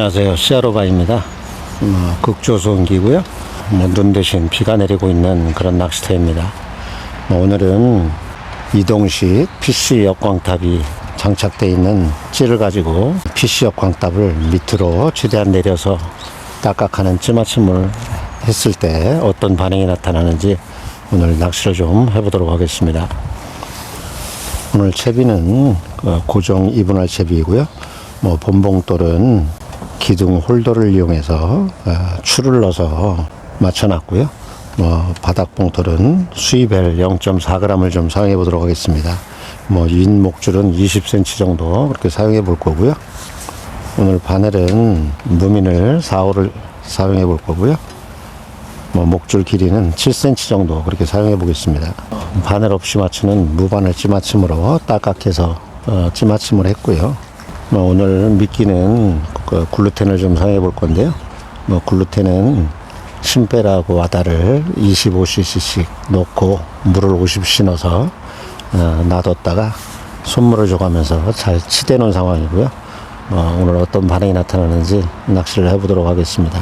안녕하세요. 시아로바입니다. 뭐, 극조소음기고요. 뭐, 눈 대신 비가 내리고 있는 그런 낚시터입니다. 뭐, 오늘은 이동식 PC 역광탑이 장착되어 있는 찌를 가지고 PC 역광탑을 밑으로 최대한 내려서 딱딱하는 찌맞춤을 했을 때 어떤 반응이 나타나는지 오늘 낚시를 좀 해보도록 하겠습니다. 오늘 채비는 어, 고정 이분할 채비이고요. 뭐 본봉돌은 기둥 홀더를 이용해서 어, 추를 넣어서 맞춰놨고요. 뭐 바닥 봉돌은 수입벨 0.4g을 좀 사용해 보도록 하겠습니다. 뭐 윗목줄은 20cm 정도 그렇게 사용해 볼 거고요. 오늘 바늘은 무민을 4호를 사용해 볼 거고요. 뭐 목줄 길이는 7cm 정도 그렇게 사용해 보겠습니다. 바늘 없이 맞추는 무바늘 찌맞춤으로 딱딱해서 어, 찌맞춤을 했고요. 뭐 오늘 미끼는 그 글루텐을 좀 사용해 볼 건데요. 뭐 글루텐은 신배라고 와다를 25cc씩 넣고 물을 50cc 넣어서 어, 놔뒀다가 손물을 줘가면서 잘 치대 놓은 상황이고요. 어, 오늘 어떤 반응이 나타나는지 낚시를 해보도록 하겠습니다.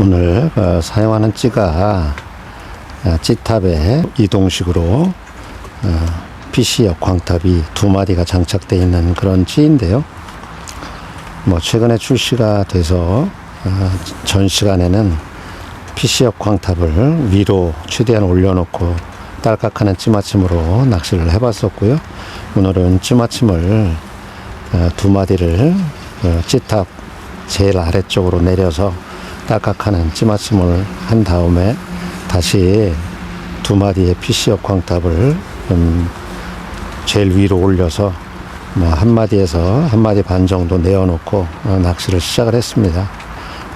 오늘 어, 사용하는 찌가 어, 찌탑에 이동식으로 어, PC역 광탑이 두 마디가 장착되어 있는 그런 찌인데요. 뭐 최근에 출시가 돼서 어, 전 시간에는 PC역 광탑을 위로 최대한 올려놓고 딸깍하는 찌맞춤으로 낚시를 해봤었고요. 오늘은 어, 두 마디를 어, 찌탑 제일 아래쪽으로 내려서 딸깍하는 찌맞춤을 한 다음에 다시 두 마디의 PC역 광탑을 음, 제일 위로 올려서 뭐 한 마디에서 한 마디 반 정도 내어놓고 어, 낚시를 시작을 했습니다.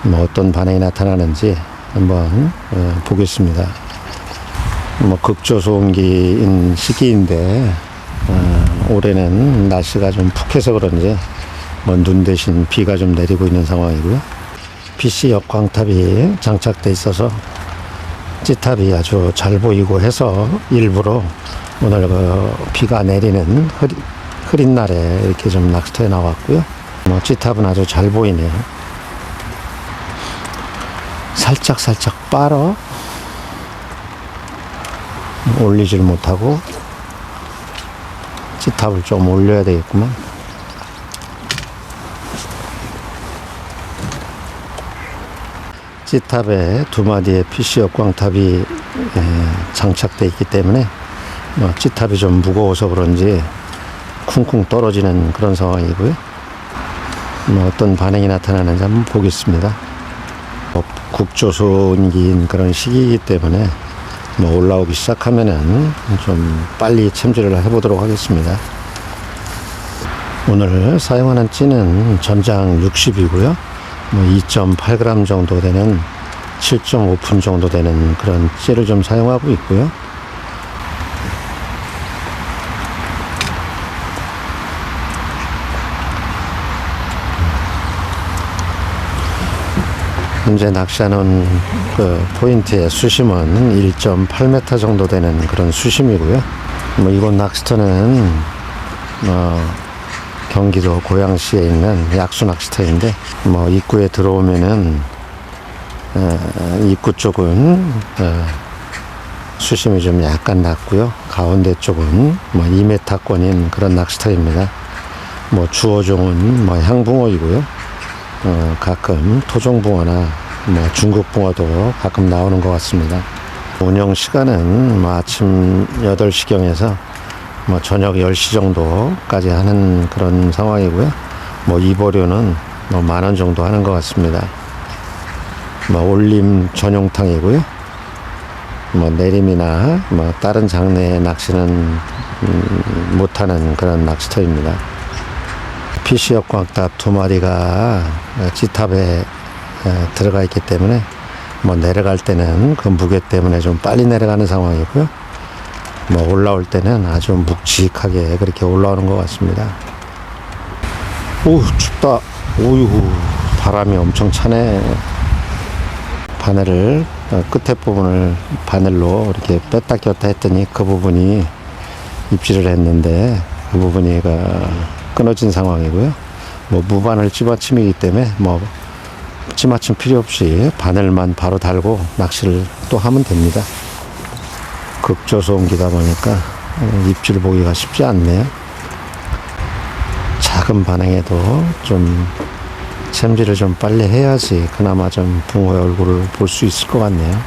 뭐 어떤 반응이 나타나는지 한번 어, 보겠습니다. 뭐 극조소음기인 시기인데 어, 올해는 날씨가 좀 푹해서 그런지 뭐 눈 대신 비가 좀 내리고 있는 상황이고요. PC 역광탑이 장착돼 있어서 찌탑이 아주 잘 보이고 해서 일부러 오늘 그 비가 내리는 흐리, 흐린 날에 이렇게 좀 낚시터에 나왔고요. 뭐 찌탑은 아주 잘 보이네요. 살짝 살짝 빨어 올리질 못하고 찌탑을 좀 올려야 되겠구만. 찌탑에 두 마디의 PC 역 광탑이 장착되어 있기 때문에 뭐 찌탑이 좀 무거워서 그런지 쿵쿵 떨어지는 그런 상황이고요. 뭐 어떤 반응이 나타나는지 한번 보겠습니다. 뭐 국조선기인 그런 시기이기 때문에 뭐 올라오기 시작하면은 좀 빨리 챔질을 해보도록 하겠습니다. 오늘 사용하는 찌는 전장 60이고요. 뭐 2.8g 정도 되는 7.5푼 정도 되는 그런 찌를 좀 사용하고 있고요. 현재 낚시하는 그 포인트의 수심은 1.8m 정도 되는 그런 수심이고요. 뭐 이곳 낚시터는 어 경기도 고양시에 있는 약수 낚시터인데 뭐 입구에 들어오면은 어, 입구 쪽은 어, 수심이 좀 약간 낮고요. 가운데 쪽은 뭐 2m권인 그런 낚시터입니다. 뭐 주어종은 뭐 향붕어이고요. 어, 가끔 토종붕어나 뭐 중국붕어도 가끔 나오는 것 같습니다. 운영 시간은 뭐 아침 8시경에서 뭐 저녁 10시 정도까지 하는 그런 상황이고요. 뭐 입어료는 뭐 만 원 정도 하는 것 같습니다. 뭐 올림 전용탕이고요. 뭐 내림이나 뭐 다른 장르의 낚시는 음, 못하는 그런 낚시터입니다. PC 역광탑 두 마리가 G탑에 어, 들어가 있기 때문에 뭐 내려갈 때는 그 무게 때문에 좀 빨리 내려가는 상황이고요. 뭐 올라올 때는 아주 묵직하게 그렇게 올라오는 것 같습니다. 오 춥다. 오이구 바람이 엄청 차네. 바늘을 어, 끝에 부분을 바늘로 이렇게 뺐다 꼈다 했더니 그 부분이 입질을 했는데 그 부분이 그 끊어진 상황이고요. 뭐 무바늘 찌받침이기 때문에 뭐 찌맞춤 필요 없이 바늘만 바로 달고 낚시를 또 하면 됩니다. 극조소음기다 보니까 어, 입질 보기가 쉽지 않네요. 작은 반응에도 좀 챔질을 좀 빨리 해야지 그나마 좀 붕어의 얼굴을 볼 수 있을 것 같네요.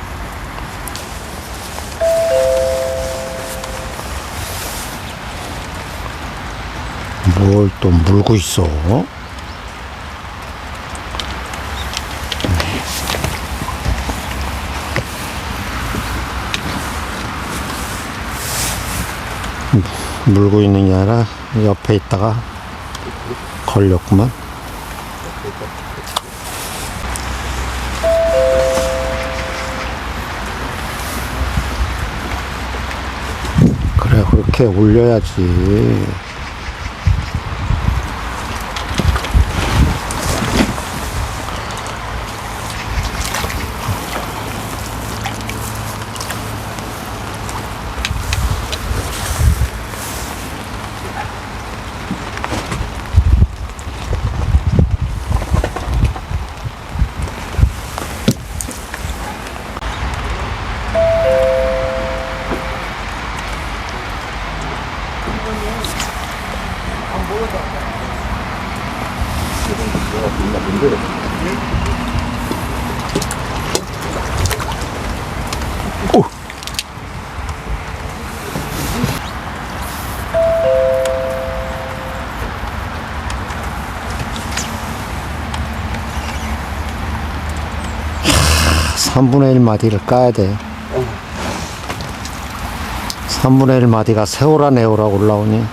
뭘 또 물고 있어? 물고 있는 게 아니라 옆에 있다가 걸렸구만. 그래, 그렇게 올려야지. 3분의 1 마디를 까야 돼요. 3분의 1 마디가 세오라 네오라 올라오니?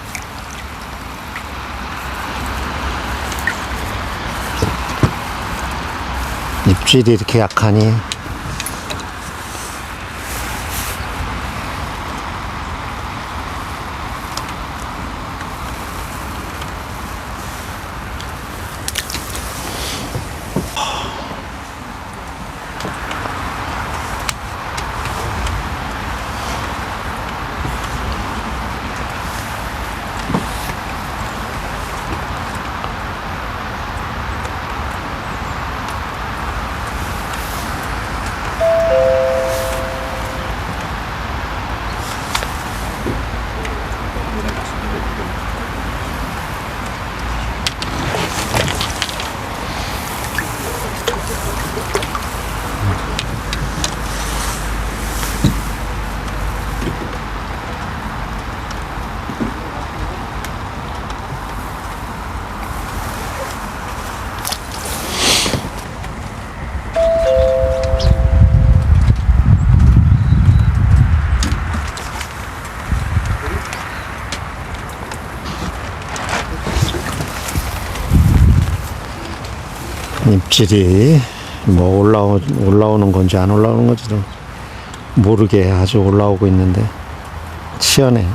입질이 이렇게 약하니? 입질이 뭐 올라오, 올라오는 건지 안 올라오는 건지도 모르게 아주 올라오고 있는데 치열해.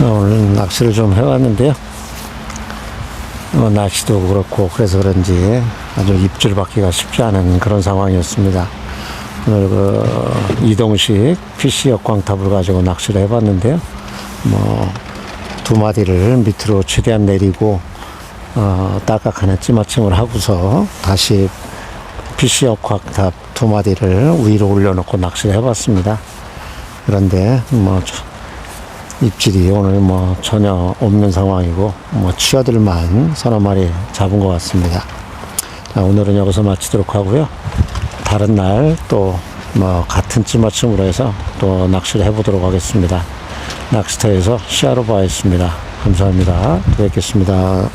오늘 낚시를 좀 해왔는데요. 어, 날씨도 그렇고 그래서 그런지 아주 입질 받기가 쉽지 않은 그런 상황이었습니다. 오늘 그 이동식 PC 역광탑을 가지고 낚시를 해봤는데요. 뭐 두 마디를 밑으로 최대한 내리고 어, 딸깍하는 찌맞춤을 하고서 다시 PC 역광탑 두 마디를 위로 올려놓고 낚시를 해봤습니다. 그런데 뭐 저- 입질이 오늘 뭐 전혀 없는 상황이고 뭐 치어들만 서너 마리 잡은 것 같습니다. 자, 오늘은 여기서 마치도록 하고요. 다른 날 또 뭐 같은 찌맞춤으로 해서 또 낚시를 해보도록 하겠습니다. 낚시터에서 시야로 봐있습니다. 감사합니다. 또 뵙겠습니다.